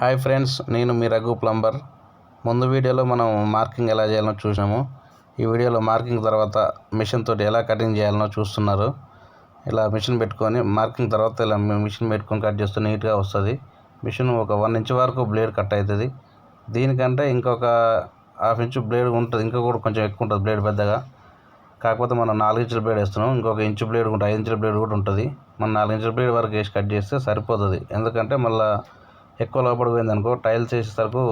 Hi friends నేను మీ Raghu plumber. ముందు వీడియోలో మనం మార్కింగ్ ఎలా చేయాలో చూసాము ఈ వీడియోలో మార్కింగ్ తర్వాత మిషన్ తోటి ఎలా కటింగ్ చేయాలనో చూస్తున్నారు. ఇలా మిషన్ పెట్టుకొని మార్కింగ్ తర్వాత ఇలా మిషన్ పెట్టుకొని కట్ చేస్తే నీట్గా వస్తుంది. మిషన్ ఒక వన్ ఇంచ్ వరకు బ్లేడ్ కట్ అవుతుంది దీనికంటే ఇంకొక హాఫ్ ఇంచ్ బ్లేడ్ ఉంటుంది. ఇంకా కూడా కొంచెం ఎక్కువ ఉంటుంది బ్లేడ్ పెద్దగా. కాకపోతే మనం నాలుగు ఇంచుల బ్లేడ్ వేస్తున్నాం. ఇంకొక ఇంచు బ్లేడ్ ఉంటుంది ఐదు ఇంచుల బ్లేడ్ కూడా ఉంటుంది. మనం నాలుగు ఇంచుల బ్లేడ్ వరకు వేసి కట్ చేస్తే సరిపోతుంది. ఎందుకంటే మళ్ళీ ఎక్కువ లోపలికి పోయింది అనుకో టైల్స్ వేసేసరికి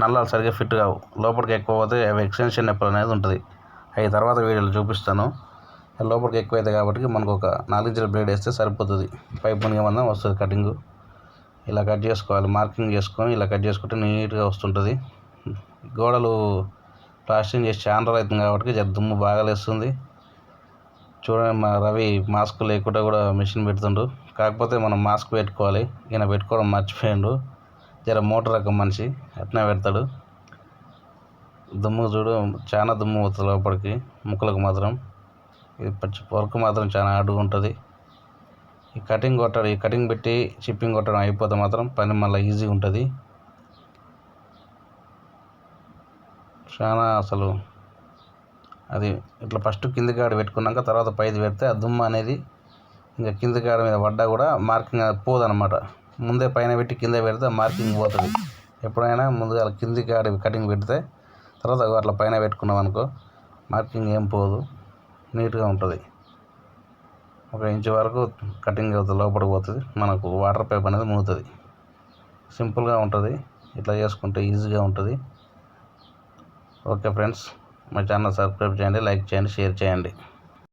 నల్లాలు సరిగ్గా ఫిట్ కావు. లోపలికి ఎక్కువ పోతే అవి ఎక్స్టెన్షన్ నెప్పలు అనేది ఉంటుంది. అవి తర్వాత వీడియోలో చూపిస్తాను. లోపలికి ఎక్కువ అవుతాయి కాబట్టి మనకు ఒక నాలుగు ఇంచుల బ్లేడ్ వేస్తే సరిపోతుంది. పైప్ మునిగే మందం వస్తుంది కటింగ్. ఇలా కట్ చేసుకోవాలి మార్కింగ్ చేసుకొని ఇలా కట్ చేసుకుంటే నీట్గా వస్తుంటుంది. గోడలు ప్లాస్టింగ్ చేసి చాలా అవుతుంది కాబట్టి జర దుమ్ము బాగా లేస్తుంది. చూడండి మా రవి మాస్క్ లేకుండా కూడా మిషన్ పెడుతుండు. కాకపోతే మనం మాస్క్ పెట్టుకోవాలి. ఈయన పెట్టుకోవడం మర్చిపోయిండు. జర మోటార్ రకం మనిషి అట్నే పెడతాడు. దుమ్ము చూడు చాలా దుమ్ము పోతుంది లోపలికి ముక్కలకు మాత్రం. ఇది పచ్చి వర్క్ మాత్రం చాలా అడుగు ఉంటుంది. ఈ కటింగ్ కొట్టడం ఈ కటింగ్ పెట్టి చిప్పింగ్ కొట్టడం అయిపోతే మాత్రం పని మళ్ళీ ఈజీగా ఉంటుంది. చాలా అసలు అది ఇట్లా ఫస్ట్ కింది కాడ పెట్టుకున్నాక తర్వాత పైది పెడితే ఆ దుమ్ము అనేది ఇంకా కింది కాడ మీద పడ్డా కూడా మార్కింగ్ పోదనమాట ముందే పైన పెట్టి కింద పెడితే మార్కింగ్ పోతుంది. ఎప్పుడైనా ముందుగా కింది కాడ కటింగ్ పెడితే తర్వాత అట్లా పైన పెట్టుకున్నాం అనుకో మార్కింగ్ ఏం పోదు. నీట్గా ఉంటుంది. ఒక ఇంచు వరకు కటింగ్ అవుతుంది లోపలికి పోతుంది. మనకు వాటర్ పైప్ అనేది మూతుంది. సింపుల్గా ఉంటుంది. ఇట్లా చేసుకుంటే ఈజీగా ఉంటుంది. Okay friends. మా ఛానల్ సబ్స్క్రైబ్ చేయండి లైక్ చేయండి షేర్ చేయండి.